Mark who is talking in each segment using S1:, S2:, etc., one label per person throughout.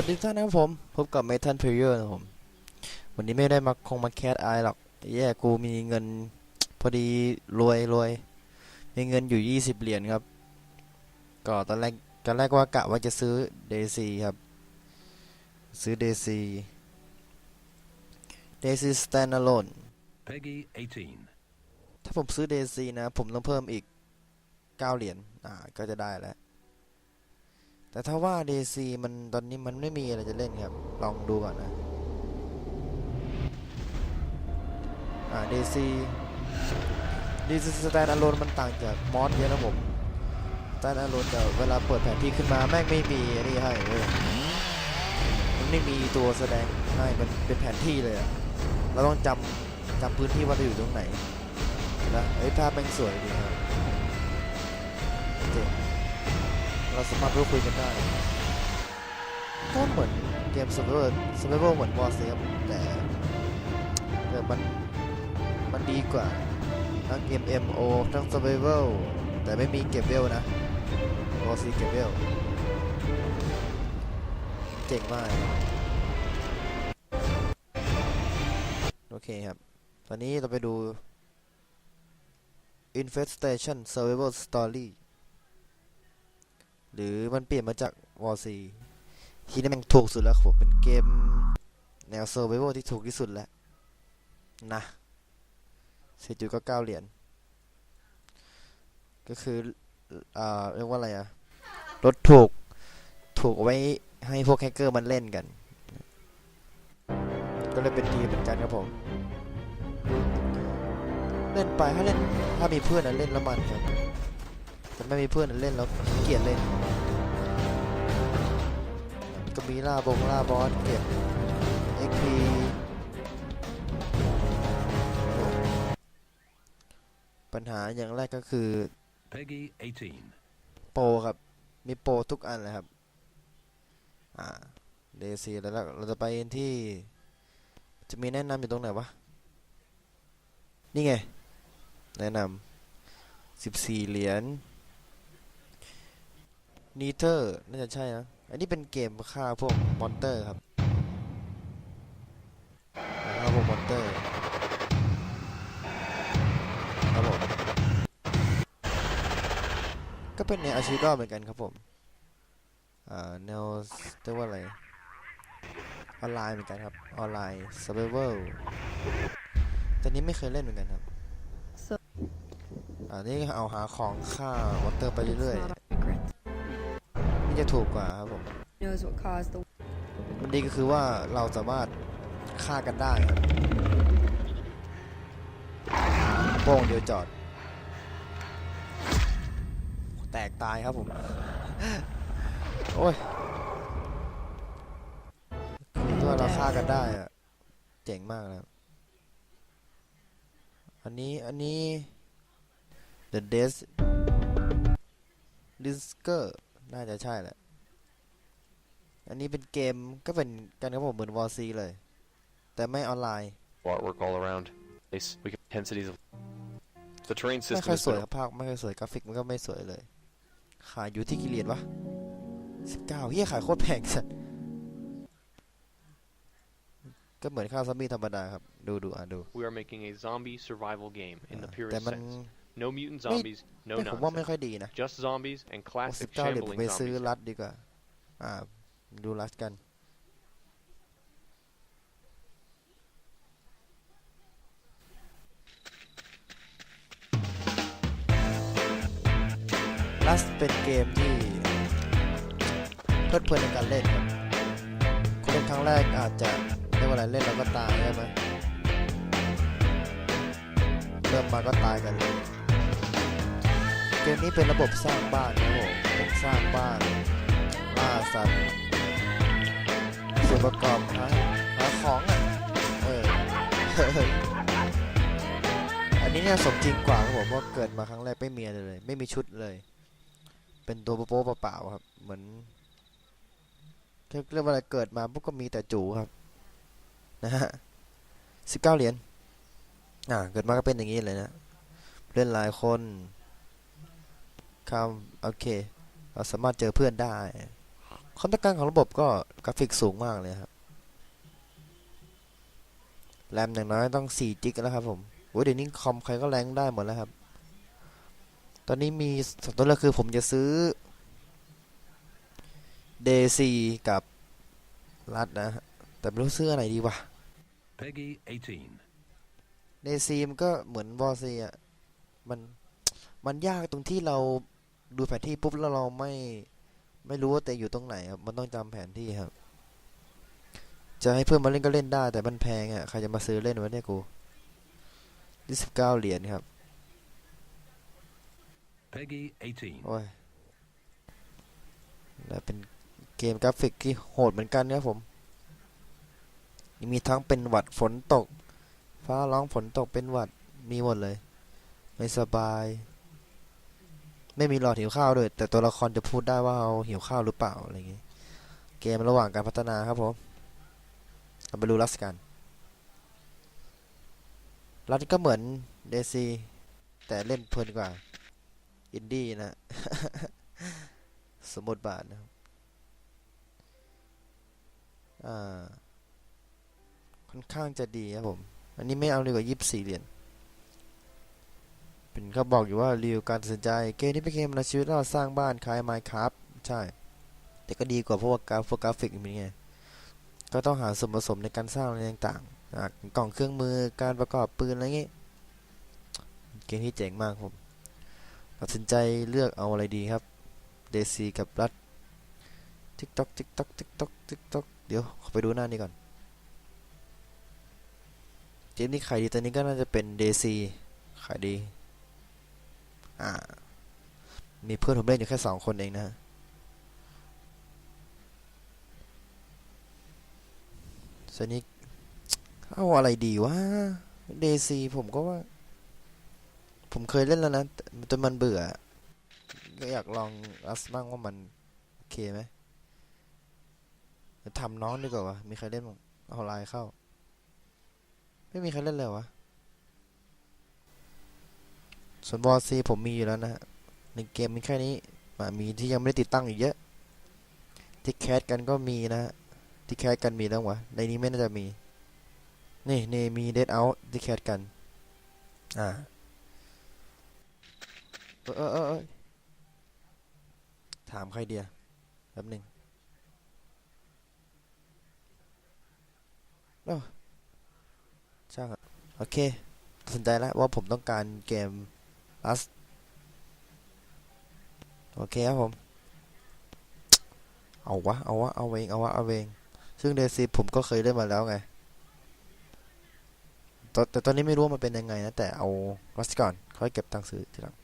S1: วัสดีท่านนะครับผม พบกับเมทันเพลเยอร์นะครับผม วันนี้ไม่ได้มาคงมาแคสไอหรอก แย่กูมีเงินพอดีรวยรวย มีเงินอยู่ยี่สิบเหรียญครับ ก็ตอนแรกตอนแรกว่ากะว่าจะซื้อเดซีครับ ซื้อเดซีเดซี standalone
S2: Peggy 18.
S1: ถ้าผมซื้อเดซีนะ ผมต้องเพิ่มอีกเก้าเหรียญ อ่า ก็จะได้แล้ว แต่ถ้าว่าเดซีมันตอนนี้มันไม่มีอะไรจะเล่นครับ ลองดูก่อนนะ อ่าเดซีดีซีสแตนอะโลนมันต่างจากมอสเยอะนะผมสแตนอะโลนจะเวลาเปิดแผนที่ขึ้นมาแม่งไม่มีนนี้ให้เว้ยมันไม่มีตัวแสดงให้มันเป็นแผนที่เลยอะเราต้องจำจำพื้นที่ว่าเราอยู่ตรงไหนนะเอ้ภาพแม่งสวยดีครับเจ๋ง เราสามารถพูดคุยกันได้ก็เหมือนเกม survival survival เหมือน War s a f แต่แต่มันมันดีกว่าทั้ง MMO ทั้ง survival แต่ไม่มีเก็บเวลนะ War C เก็บเวลเจ๋งมาก โอเคครับ ตอนนี้เราไปดู Infestation Survival Story หรือมันเปลี่ยนมาจาก War C ที่นี่แมันถูกสุดแล้วผมเป็นเกมแนว Survival ที่ถูกที่สุดแล้วนะ4.99เหรียญก็คือเอ่าเรียกว่าอะไรอะรถถูกถูกไว้ให้พวกแฮกเกอร์มันเล่นกัน ก็เลยเป็นดีเหมือนกันครับผม เล่นไปถ้าเล่นถ้ามีเพื่อนนเล่นแล้วมันครับแต่ไม่มีเพื่อนนเล่นแล้วเกียจเล่น มีล่าบงล่าบอสเก็บ XP ปัญหาอย่างแรกก็คือ
S2: Peggy 18.
S1: โปรครับ มีโปรทุกอันเลยครับ อ่าเดซีแล้วเราเราจะไปที่ จะมีแนะนำอยู่ตรงไหนวะ นี่ไง แนะนำสิบสี่เหรียญนีเตอร์ น่าจะใช่นะ อันนี้เป็นเกมฆ่าพวกมอนเตอร์ครับฆ่าพวกมอนเตอร์ครับผมก็เป็นแนวอาชีพเหมือนกันครับผมอ่าแนวเรียกว่าอะไรออนไลน์เหมือนกันครับ ออนไลน์ survival แต่นี้ไม่เคยเล่นเหมือนกันครับอ่านี่เอาหาของฆ่ามอนเตอร์ไปเรื่อย
S3: It's not a secret.
S1: ๆนี่ จะถูกกว่าครับผมมันดีก็คือว่าเราสามารถฆ่ากันได้ครับโป้งเดียวจอด แตกตายครับผม โอ้ยคือว่าเราฆ่ากันได้อะเจ๋งมากนะอันนี้ อันนี้ The Death Risker น่าจะใช่แหละ อันนี้เป็นเกมก็เป็นกันครับผมเหมือนวอร์ซีเลย แต่ไม่ออนไลน์
S4: artwork all around. They s- we get intensities of the terrain
S1: ไม่
S4: system
S1: ค่อย
S4: is
S1: สวย
S4: been
S1: ครับภาพไม่ค่อยสวยกราฟิกมันก็ไม่สวยเลย ขายอยู่ที่กิเลนวะสิบเก้าเฮียขายโคตรแพงสัสก็เหมือนข้าวซอมบี้ธรรมดาครับ ดูดูอะดู
S4: we are making a zombie survival game in the
S1: แต่
S4: purest
S1: มัน
S4: sense. No mutant zombies, no
S1: ไม่ผมว่าไม่
S4: nonsense.
S1: ค่อยดีนะ
S4: Just zombies and
S1: สิ
S4: classic
S1: บเก้าเหรียญผม
S4: shambling
S1: ไปซื้อ
S4: zombies.
S1: รัดดีกว่า อ่า ดูรัดกันลัสเป็นเกมที่เพลิดเพลินในการเล่นครับคนเล่นครั้งแรกอาจจะเรียกว่าอะไรเล่นแล้วก็ตายใช่ไหมเริ่มมาก็ตายกันเลยเก มนี้เป็นระบบสร้างบ้านนะผมเป็นสร้างบ้านล่าสัตว์ส่วนประกอบหาหาของอะเอออันนี้เนี่ยสมจริงกว่าครับผมเพราเกิดมาครั้งแรกไม่มีอะไรเลย ไม่มีชุดเลย เป็นตัวโป๊ะเปล่าๆครับ เหมือนเรียกว่าเกิดมาปุ๊บก็มีแต่จูครับ นะฮะสิบเก้าเหรียญอ่าเกิดมาก็เป็นอย่างนี้เลยนะเล่นหลายคน ข้ามโอเค เราสามารถเจอเพื่อนได้ ความต้องการของระบบก็กราฟิกสูงมากเลยครับ แรมอย่างน้อยต้อง4จิกแล้วครับผมโอ้ยเดี๋ยวนี้คอมใครก็แรงได้หมดแล้วครับ ตอนนี้มีสองตัวเลือกคือผมจะซื้อ DC กับรัดนะฮะแต่ไม่รู้ซื้ออะไรดีวะ
S2: Peggy 18.
S1: DC มันก็เหมือนวอซีอะ มันมันยากตรงที่เรา ดูแผนที่ปุ๊บแล้วเราไม่ไม่รู้ว่าแต่อยู่ตรงไหนครับมันต้องจำแผนที่ครับ จะให้เพื่อนมาเล่นก็เล่นได้ แต่มันแพงอะใครจะมาซื้อเล่นวะเนี่ยกูยี่สิบเก้าเหรียญครับ
S2: Peggy 18.
S1: โอ้ยแล้วเป็นเกมกราฟิกที่โหดเหมือนกันครับผม มีทั้งเป็นหวัดฝนตก ฟ้าร้องฝนตกเป็นหวัดมีหมดเลย ไม่สบาย ไม่มีหลอดหิวข้าวด้วยแต่ตัวละครจะพูดได้ว่าเราหิวข้าวหรือเปล่าอะไรอย่างงี้ยเกมระหว่างการพัฒนาครับผมเราไปดูรัสกันรัสก็เหมือนเดซีแต่เล่นเพลินกว่า อินดี้นะ สมบทบาทนะครับค่อนข้างจะดีครับผม อันนี้ไม่เอาดีกว่ายี่สิบสี่เหรียญ เป็นเขาบอกอยู่ว่ารีวิวการตัดสินใจ เกมนี้เป็นเกมในชีวิตเราสร้างบ้านคล้ายไมค์ครับใช่ แต่ก็ดีกว่าพวกกราฟกราฟิกเป็นไง ก็ต้องหาส่วนผสมในการสร้างอะไรต่างๆกล่องเครื่องมือการประกอบปืนอะไรเงี้ยเกมที่เจ๋งมากผมตัดสินใจเลือกเอาอะไรดีครับเดซีกับรัดทิกตอกทิกตอกทิกตอกทิกตอกเดี๋ยวขอไปดูหน้านี้ก่อนเกมนี้ขายดีตอนนี้ก็น่าจะเป็นเดซีขายดี อ่า มีเพื่อนผมเล่นอยู่แค่สองคนเองนะส่วนนี้เอาอะไรดีวะเดซีผมก็ว่า ผมเคยเล่นแล้วนะแต่จนมันเบื่อ ก็อยากลองรัสบ้างว่ามัน โอเคไหมทำน้องดีกว่าวะมีใครเล่นบ้งเอาไลน์เข้า ไม่มีใครเล่นเลยวะ ส่วนบอซีผมมีอยู่แล้วนะฮะในเกมมีแค่นี้มามีที่ยังไม่ได้ติดตั้งอีกเยอะ ที่แคสกันก็มีนะ ที่แคสกันมีแล้ววะ ในนี้ไม่น่าจะมี นี่นี่มีเดดเอาที่แคสกัน อ่าเออเออเออถามใครเดียแป๊บหนึ่งโอ้ช่างอะโอเค สนใจแล้วว่าผมต้องการเกม Rust โอเคครับผม เอาวะ เอาวะ เอาเอง เอาวะ เอาเอง ซึ่งเดซีผมก็เคยเล่นมาแล้วไงแตแต่ตอนนี้ไม่รู้ว่ามันเป็นยังไงนะ แต่เอา Rust ก่อนค่อยเก็บตังค์ซื้อทีหลัง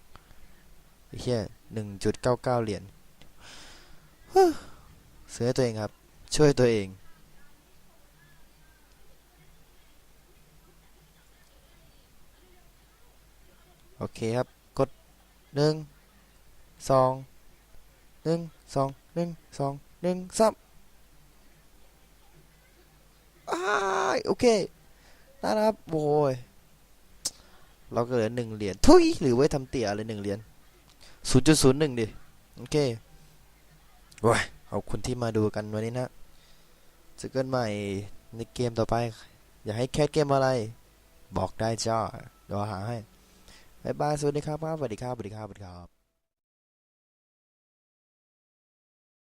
S1: ไอ้เหี้ยหนึ่งจุดเก้าเก้าเหรียญซื้อให้ตัวเองครับ ช่วยตัวเองโอเคครับ หนึ่งสองหนึ่งสองหนึ่งสองหนึ่งสามอ้ายโอเคได้ครับโว้ยเราก็เหลือหนึ่งเหรียญทุยหรือไว้ทำเตี่ยอะไรหนึ่งเหรียญศูนย์จุดศูนย์หนึ่งดิโอเคว้ายขอบคุณที่มาดูกันวันนี้นะเจอกันใหม่ในเกมต่อไป อยากให้แคสเกมอะไร บอกได้จ้าเดี๋ยวหาให้ บ๊ายบาย สวัสดีครับ สวัสดีครับ สวัสดีครับ สวัสดีครับ